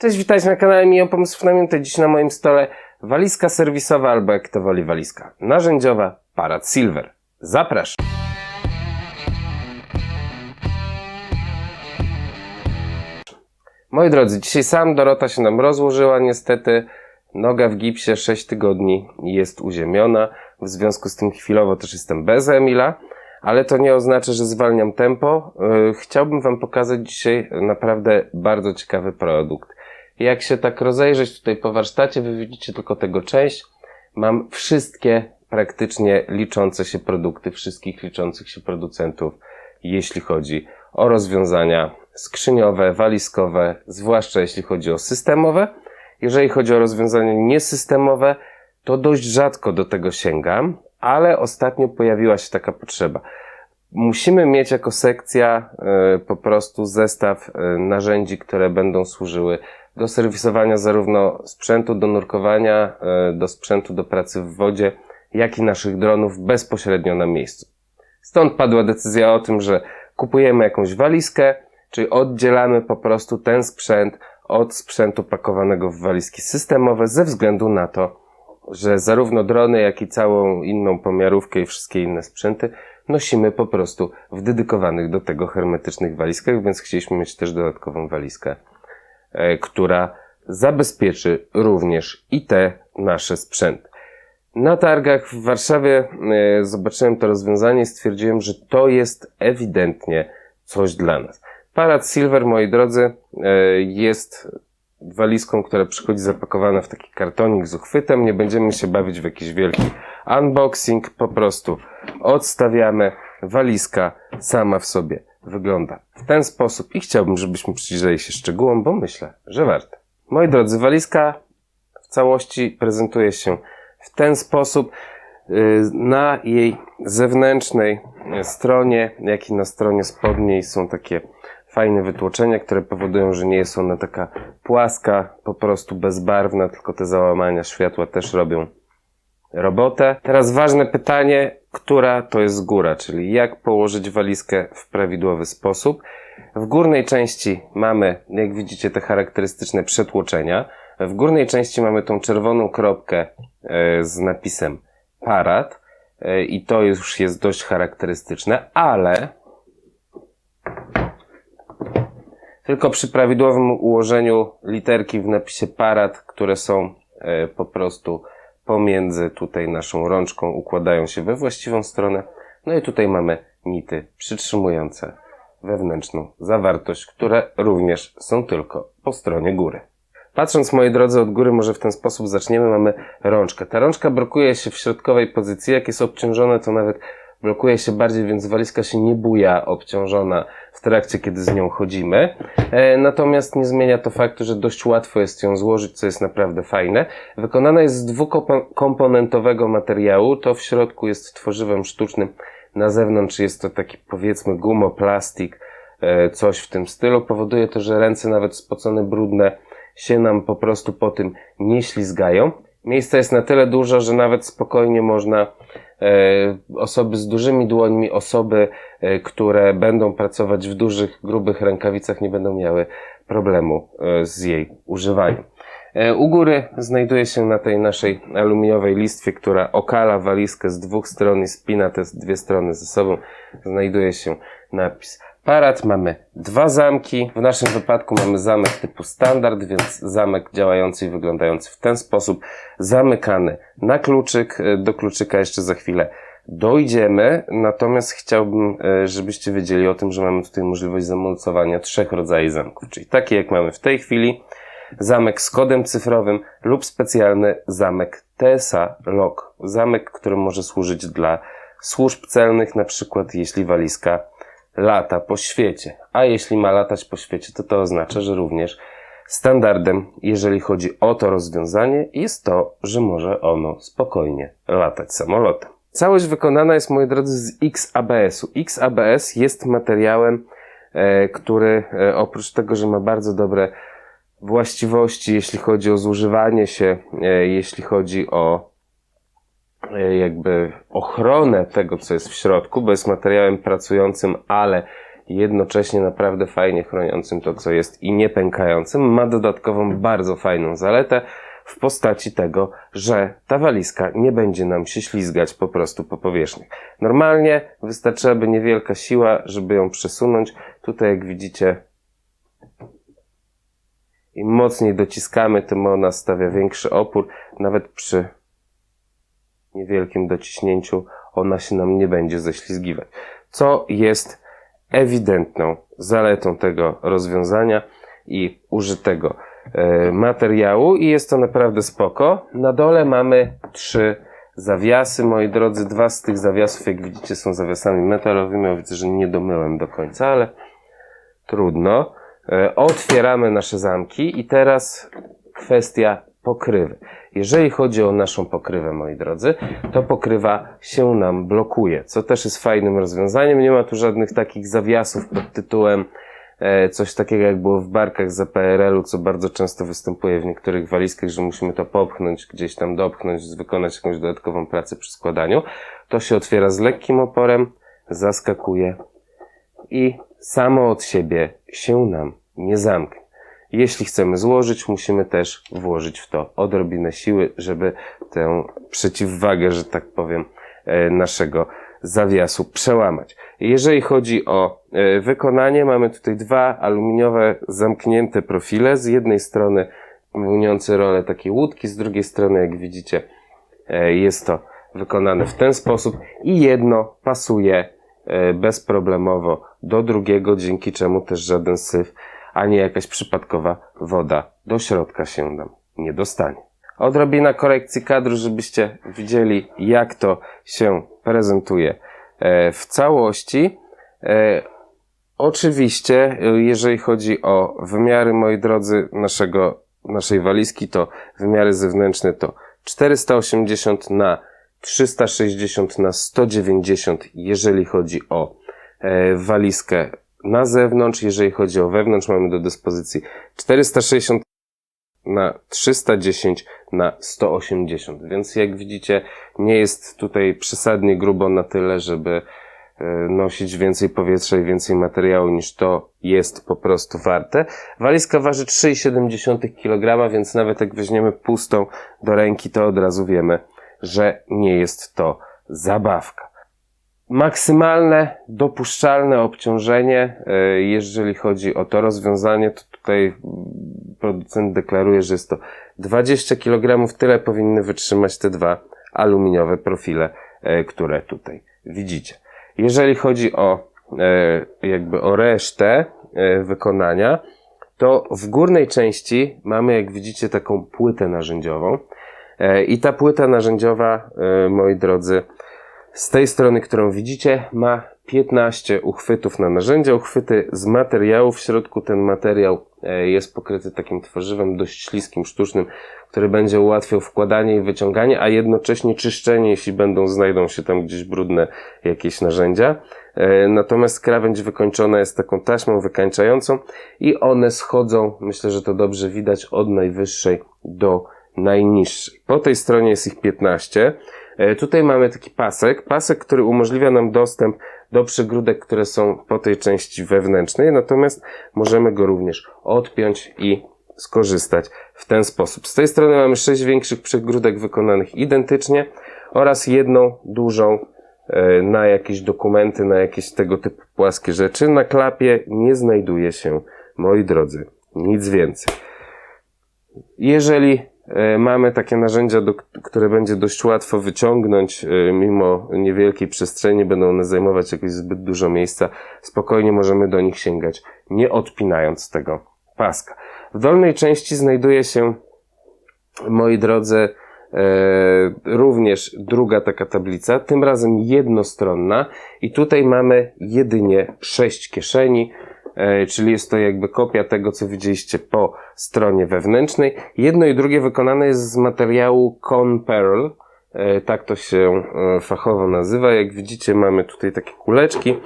Cześć, witajcie na kanale Mio Pomysłów na Minutę. Dziś na moim stole walizka serwisowa albo jak to woli walizka narzędziowa Parad Silver. Zapraszam. Moi drodzy, dzisiaj sam Dorota się nam rozłożyła niestety. Noga w gipsie 6 tygodni jest uziemiona. W związku z tym chwilowo też jestem bez Emila, ale to nie oznacza, że zwalniam tempo. Yy, Chciałbym Wam pokazać dzisiaj naprawdę bardzo ciekawy produkt. Jak się tak rozejrzeć tutaj po warsztacie, Wy widzicie tylko tego część. Mam wszystkie praktycznie liczące się produkty, wszystkich liczących się producentów, jeśli chodzi o rozwiązania skrzyniowe, walizkowe, zwłaszcza jeśli chodzi o systemowe. Jeżeli chodzi o rozwiązania niesystemowe, to dość rzadko do tego sięgam, ale ostatnio pojawiła się taka potrzeba. Musimy mieć jako sekcja e, po prostu zestaw e, narzędzi, które będą służyły do serwisowania zarówno sprzętu do nurkowania, e, do sprzętu do pracy w wodzie, jak i naszych dronów bezpośrednio na miejscu. Stąd padła decyzja o tym, że kupujemy jakąś walizkę, czyli oddzielamy po prostu ten sprzęt od sprzętu pakowanego w walizki systemowe ze względu na to, że zarówno drony, jak i całą inną pomiarówkę i wszystkie inne sprzęty nosimy po prostu w dedykowanych do tego hermetycznych walizkach, więc chcieliśmy mieć też dodatkową walizkę, która zabezpieczy również i te nasze sprzęty. Na targach w Warszawie e, zobaczyłem to rozwiązanie i stwierdziłem, że to jest ewidentnie coś dla nas. Parad Silver, moi drodzy, e, jest walizką, która przychodzi zapakowana w taki kartonik z uchwytem. Nie będziemy się bawić w jakiś wielki unboxing. Po prostu odstawiamy. Walizka sama w sobie wygląda w ten sposób i chciałbym, żebyśmy przyjrzeli się szczegółom, bo myślę, że warto. Moi drodzy, walizka w całości prezentuje się w ten sposób. Yy, Na jej zewnętrznej stronie, jak i na stronie spodniej są takie fajne wytłoczenia, które powodują, że nie jest ona taka płaska, po prostu bezbarwna, tylko te załamania światła też robią robotę. Teraz ważne pytanie, która to jest góra, czyli jak położyć walizkę w prawidłowy sposób. W górnej części mamy, jak widzicie, te charakterystyczne przetłoczenia. W górnej części mamy tą czerwoną kropkę e, z napisem parad e, i to już jest dość charakterystyczne, ale tylko przy prawidłowym ułożeniu literki w napisie parad, które są e, po prostu pomiędzy tutaj naszą rączką, układają się we właściwą stronę. No i tutaj mamy nity przytrzymujące wewnętrzną zawartość, które również są tylko po stronie góry. Patrząc, moi drodzy, od góry może w ten sposób zaczniemy. Mamy rączkę. Ta rączka blokuje się w środkowej pozycji. Jak jest obciążone, to nawet blokuje się bardziej, więc walizka się nie buja obciążona w trakcie, kiedy z nią chodzimy. E, natomiast nie zmienia to faktu, że dość łatwo jest ją złożyć, co jest naprawdę fajne. Wykonana jest z dwukomponentowego materiału. To w środku jest tworzywem sztucznym. Na zewnątrz jest to taki powiedzmy gumoplastik, e, coś w tym stylu. Powoduje to, że ręce nawet spocone, brudne się nam po prostu po tym nie ślizgają. Miejsca jest na tyle dużo, że nawet spokojnie można osoby z dużymi dłońmi, osoby, e, które będą pracować w dużych, grubych rękawicach, nie będą miały problemu e, z jej używaniem. E, U góry znajduje się na tej naszej aluminiowej listwie, która okala walizkę z dwóch stron i spina te dwie strony ze sobą, znajduje się napis Parad. Mamy dwa zamki. W naszym wypadku mamy zamek typu standard, więc zamek działający i wyglądający w ten sposób. Zamykany na kluczyk. E, Do kluczyka jeszcze za chwilę dojdziemy. Natomiast chciałbym, e, żebyście wiedzieli o tym, że mamy tutaj możliwość zamocowania trzech rodzajów zamków, czyli taki jak mamy w tej chwili, zamek z kodem cyfrowym lub specjalny zamek TSA Lock. Zamek, który może służyć dla służb celnych, na przykład jeśli walizka lata po świecie. A jeśli ma latać po świecie, to to oznacza, że również standardem, jeżeli chodzi o to rozwiązanie, jest to, że może ono spokojnie latać samolotem. Całość wykonana jest, moi drodzy, z XABS-u. XABS jest materiałem, e, który e, oprócz tego, że ma bardzo dobre właściwości, jeśli chodzi o zużywanie się, e, jeśli chodzi o jakby ochronę tego, co jest w środku, bo jest materiałem pracującym, ale jednocześnie naprawdę fajnie chroniącym to, co jest i nie pękającym. Ma dodatkową bardzo fajną zaletę w postaci tego, że ta walizka nie będzie nam się ślizgać po prostu po powierzchni. Normalnie wystarczyłaby niewielka siła, żeby ją przesunąć. Tutaj, jak widzicie, im mocniej dociskamy, tym ona stawia większy opór. Nawet przy niewielkim dociśnięciu ona się nam nie będzie ześlizgiwać. Co jest ewidentną zaletą tego rozwiązania i użytego e, materiału i jest to naprawdę spoko. Na dole mamy trzy zawiasy, moi drodzy. Dwa z tych zawiasów, jak widzicie, są zawiasami metalowymi. Ja widzę, że nie domyłem do końca, ale trudno. E, Otwieramy nasze zamki i teraz kwestia pokrywy. Jeżeli chodzi o naszą pokrywę, moi drodzy, to pokrywa się nam blokuje, co też jest fajnym rozwiązaniem. Nie ma tu żadnych takich zawiasów pod tytułem e, coś takiego jak było w barkach za PRL-u, co bardzo często występuje w niektórych walizkach, że musimy to popchnąć, gdzieś tam dopchnąć, wykonać jakąś dodatkową pracę przy składaniu. To się otwiera z lekkim oporem, zaskakuje i samo od siebie się nam nie zamknie. Jeśli chcemy złożyć, musimy też włożyć w to odrobinę siły, żeby tę przeciwwagę, że tak powiem, e, naszego zawiasu przełamać. Jeżeli chodzi o e, wykonanie, mamy tutaj dwa aluminiowe zamknięte profile. Z jednej strony pełniące rolę takiej łódki, z drugiej strony, jak widzicie, e, jest to wykonane w ten sposób i jedno pasuje bezproblemowo do drugiego, dzięki czemu też żaden syf ani jakaś przypadkowa woda do środka się nam nie dostanie. Odrobina korekcji kadru, żebyście widzieli, jak to się prezentuje e, w całości. E, Oczywiście, e, jeżeli chodzi o wymiary, moi drodzy, naszego, naszej walizki, to wymiary zewnętrzne to 480 na 360 na 190, jeżeli chodzi o walizkę na zewnątrz. Jeżeli chodzi o wewnątrz, mamy do dyspozycji 460 na 310 na 180. Więc jak widzicie, nie jest tutaj przesadnie grubo na tyle, żeby e, nosić więcej powietrza i więcej materiału niż to jest po prostu warte. Walizka waży 3,7 kg, więc nawet jak weźmiemy pustą do ręki, to od razu wiemy, że nie jest to zabawka. Maksymalne dopuszczalne obciążenie, e, jeżeli chodzi o to rozwiązanie, to tutaj producent deklaruje, że jest to 20 kg, tyle powinny wytrzymać te dwa aluminiowe profile, e, które tutaj widzicie. Jeżeli chodzi o e, jakby o resztę wykonania, to w górnej części mamy, jak widzicie, taką płytę narzędziową. I ta płyta narzędziowa, moi drodzy, z tej strony, którą widzicie, ma 15 uchwytów na narzędzia, uchwyty z materiału. W środku ten materiał e, jest pokryty takim tworzywem dość śliskim, sztucznym, który będzie ułatwiał wkładanie i wyciąganie, a jednocześnie czyszczenie, jeśli będą, znajdą się tam gdzieś brudne jakieś narzędzia. E, natomiast krawędź wykończona jest taką taśmą wykańczającą i one schodzą, myślę, że to dobrze widać, od najwyższej do najniższej. Po tej stronie jest ich 15. E, Tutaj mamy taki pasek, pasek, który umożliwia nam dostęp do przegródek, które są po tej części wewnętrznej, natomiast możemy go również odpiąć i skorzystać w ten sposób. Z tej strony mamy sześć większych przegródek wykonanych identycznie oraz jedną dużą e, na jakieś dokumenty, na jakieś tego typu płaskie rzeczy. Na klapie nie znajduje się, moi drodzy, nic więcej. Jeżeli mamy takie narzędzia, do, które będzie dość łatwo wyciągnąć, e, mimo niewielkiej przestrzeni, będą one zajmować jakieś zbyt dużo miejsca. Spokojnie możemy do nich sięgać, nie odpinając tego paska. W dolnej części znajduje się, moi drodzy, e, również druga taka tablica, tym razem jednostronna i tutaj mamy jedynie sześć kieszeni, E, czyli jest to jakby kopia tego, co widzieliście po stronie wewnętrznej. Jedno i drugie wykonane jest z materiału Conpearl, e, tak to się e, fachowo nazywa. Jak widzicie, mamy tutaj takie kuleczki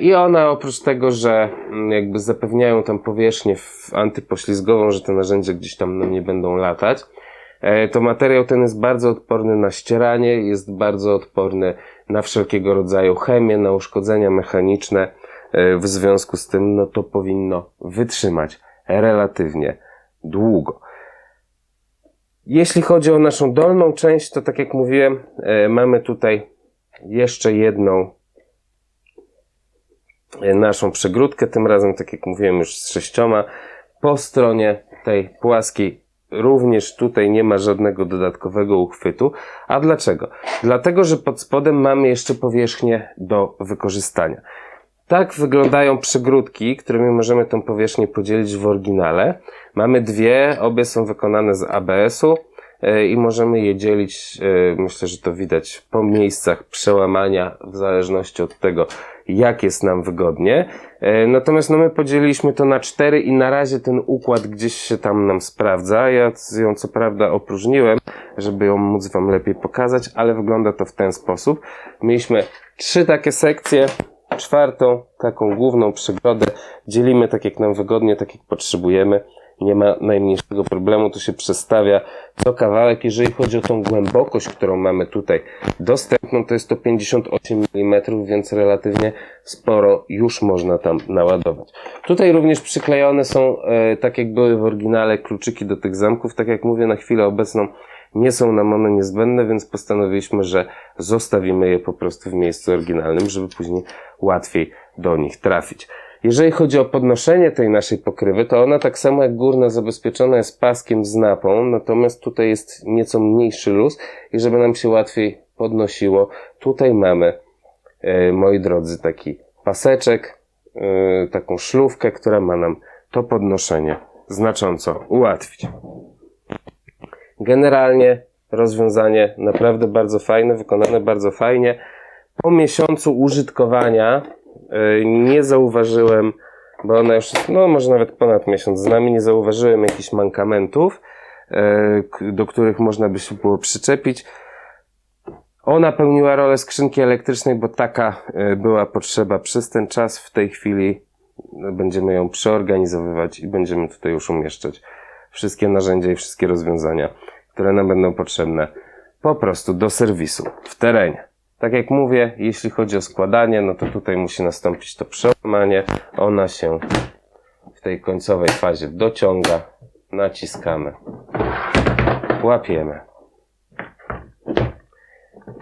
i one oprócz tego, że mm, jakby zapewniają tam powierzchnię antypoślizgową, że te narzędzia gdzieś tam nie będą latać, to materiał ten jest bardzo odporny na ścieranie, jest bardzo odporny na wszelkiego rodzaju chemię, na uszkodzenia mechaniczne E, W związku z tym, no to powinno wytrzymać relatywnie długo. Jeśli chodzi o naszą dolną część, to tak jak mówiłem, e, mamy tutaj jeszcze jedną e, naszą przegródkę, tym razem, tak jak mówiłem, już z sześcioma. Po stronie tej płaskiej również tutaj nie ma żadnego dodatkowego uchwytu. A dlaczego? Dlatego, że pod spodem mamy jeszcze powierzchnię do wykorzystania. Tak wyglądają przegródki, którymi możemy tą powierzchnię podzielić w oryginale. Mamy dwie, obie są wykonane z ABS-u e, i możemy je dzielić, e, myślę, że to widać po miejscach przełamania, w zależności od tego, jak jest nam wygodnie. E, Natomiast no my podzieliliśmy to na cztery i na razie ten układ gdzieś się tam nam sprawdza. Ja ją co prawda opróżniłem, żeby ją móc Wam lepiej pokazać, ale wygląda to w ten sposób. Mieliśmy trzy takie sekcje, czwartą, taką główną przegrodę. Dzielimy tak jak nam wygodnie, tak jak potrzebujemy. Nie ma najmniejszego problemu, to się przestawia co kawałek. Jeżeli chodzi o tą głębokość, którą mamy tutaj dostępną, to jest to 58 mm, więc relatywnie sporo już można tam naładować. Tutaj również przyklejone są, e, tak jak były w oryginale, kluczyki do tych zamków. Tak jak mówię, na chwilę obecną nie są nam one niezbędne, więc postanowiliśmy, że zostawimy je po prostu w miejscu oryginalnym, żeby później łatwiej do nich trafić. Jeżeli chodzi o podnoszenie tej naszej pokrywy, to ona tak samo jak górna zabezpieczona jest paskiem z napą, natomiast tutaj jest nieco mniejszy luz i żeby nam się łatwiej podnosiło, tutaj mamy, e, moi drodzy, taki paseczek, e, taką szlówkę, która ma nam to podnoszenie znacząco ułatwić. Generalnie rozwiązanie naprawdę bardzo fajne, wykonane bardzo fajnie. Po miesiącu użytkowania yy, nie zauważyłem, bo ona już no może nawet ponad miesiąc z nami, nie zauważyłem jakichś mankamentów, k- do których można by się było przyczepić. Ona pełniła rolę skrzynki elektrycznej, bo taka yy, była potrzeba przez ten czas. W tej chwili będziemy ją przeorganizowywać i będziemy tutaj już umieszczać wszystkie narzędzia i wszystkie rozwiązania, które nam będą potrzebne po prostu do serwisu w terenie. Tak jak mówię, jeśli chodzi o składanie, no to tutaj musi nastąpić to przełamanie. Ona się w tej końcowej fazie dociąga, naciskamy, łapiemy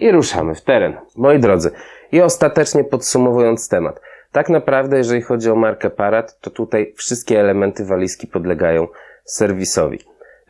i ruszamy w teren. Moi drodzy, i ostatecznie podsumowując temat. Tak naprawdę, jeżeli chodzi o markę Parat, to tutaj wszystkie elementy walizki podlegają serwisowi.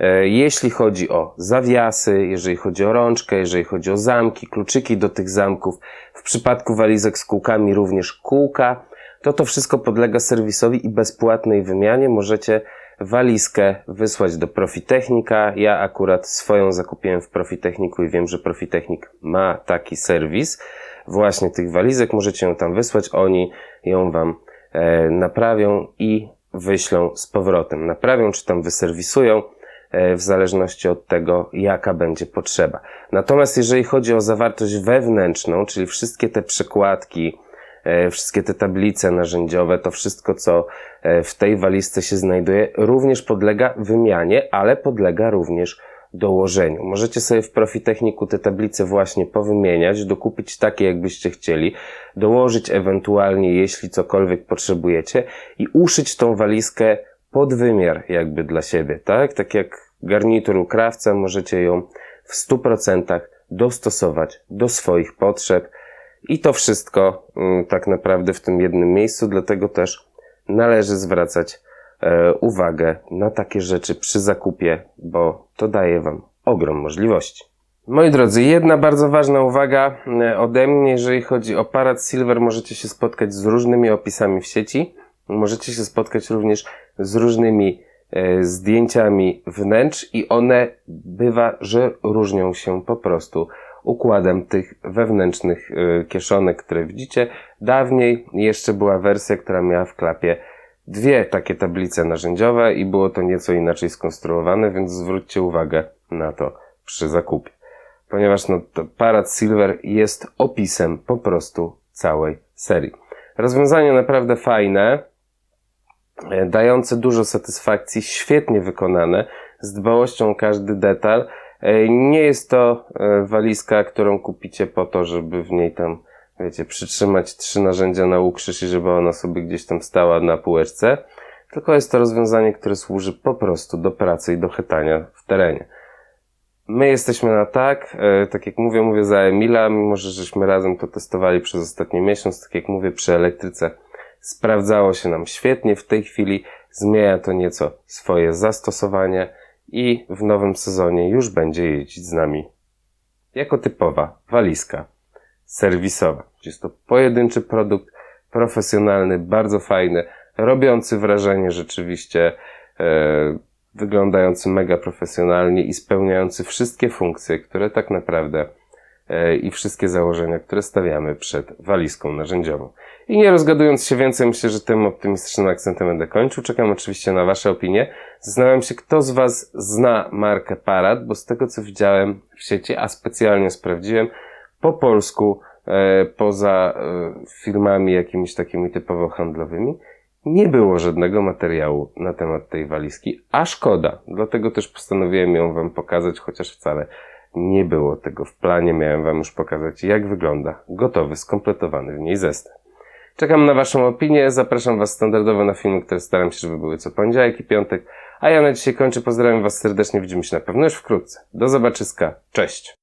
E, Jeśli chodzi o zawiasy, jeżeli chodzi o rączkę, jeżeli chodzi o zamki, kluczyki do tych zamków, w przypadku walizek z kółkami również kółka, to to wszystko podlega serwisowi i bezpłatnej wymianie możecie walizkę wysłać do Profitechnika. Ja akurat swoją zakupiłem w Profitechniku i wiem, że Profitechnik ma taki serwis właśnie tych walizek. Możecie ją tam wysłać, oni ją wam e, naprawią i wyślą z powrotem. Naprawią czy tam wyserwisują e, w zależności od tego, jaka będzie potrzeba. Natomiast jeżeli chodzi o zawartość wewnętrzną, czyli wszystkie te przekładki, e, wszystkie te tablice narzędziowe, to wszystko, co e, w tej walizce się znajduje, również podlega wymianie, ale podlega również dołożeniu. Możecie sobie w Profitechniku te tablice właśnie powymieniać, dokupić takie, jakbyście chcieli, dołożyć ewentualnie, jeśli cokolwiek potrzebujecie i uszyć tą walizkę pod wymiar jakby dla siebie, tak? Tak jak garnitur u krawca, możecie ją w 100% dostosować do swoich potrzeb i to wszystko mm, tak naprawdę w tym jednym miejscu, dlatego też należy zwracać uwagę na takie rzeczy przy zakupie, bo to daje Wam ogrom możliwości. Moi drodzy, jedna bardzo ważna uwaga e, ode mnie, jeżeli chodzi o Parat Silver, możecie się spotkać z różnymi opisami w sieci. Możecie się spotkać również z różnymi e, zdjęciami wnętrz i one bywa, że różnią się po prostu układem tych wewnętrznych e, kieszonek, które widzicie. Dawniej jeszcze była wersja, która miała w klapie dwie takie tablice narzędziowe i było to nieco inaczej skonstruowane, więc zwróćcie uwagę na to przy zakupie. Ponieważ no, to Parad Silver jest opisem po prostu całej serii. Rozwiązanie naprawdę fajne, e, dające dużo satysfakcji, świetnie wykonane, z dbałością o każdy detal. E, Nie jest to e, walizka, którą kupicie po to, żeby w niej tam wiecie, przytrzymać trzy narzędzia na ukrzyż i żeby ona sobie gdzieś tam stała na półeczce, tylko jest to rozwiązanie, które służy po prostu do pracy i do chytania w terenie. My jesteśmy na tak, e, tak jak mówię, mówię za Emila, mimo że żeśmy razem to testowali przez ostatni miesiąc, tak jak mówię, przy elektryce sprawdzało się nam świetnie. W tej chwili zmienia to nieco swoje zastosowanie i w nowym sezonie już będzie jeździć z nami jako typowa walizka serwisowa. Jest to pojedynczy produkt, profesjonalny, bardzo fajny, robiący wrażenie rzeczywiście, e, wyglądający mega profesjonalnie i spełniający wszystkie funkcje, które tak naprawdę e, i wszystkie założenia, które stawiamy przed walizką narzędziową. I nie rozgadując się więcej, myślę, że tym optymistycznym akcentem będę kończył. Czekam oczywiście na Wasze opinie. Zastanawiam się, kto z Was zna markę Parad, bo z tego co widziałem w sieci, a specjalnie sprawdziłem, po polsku, e, poza e, firmami jakimiś takimi typowo handlowymi, nie było żadnego materiału na temat tej walizki, a szkoda. Dlatego też postanowiłem ją Wam pokazać, chociaż wcale nie było tego w planie. Miałem Wam już pokazać, jak wygląda gotowy, skompletowany w niej zestaw. Czekam na Waszą opinię. Zapraszam Was standardowo na filmy, które staram się, żeby były co poniedziałek i piątek. A ja na dzisiaj kończę. Pozdrawiam Was serdecznie. Widzimy się na pewno już wkrótce. Do zobaczyska. Cześć.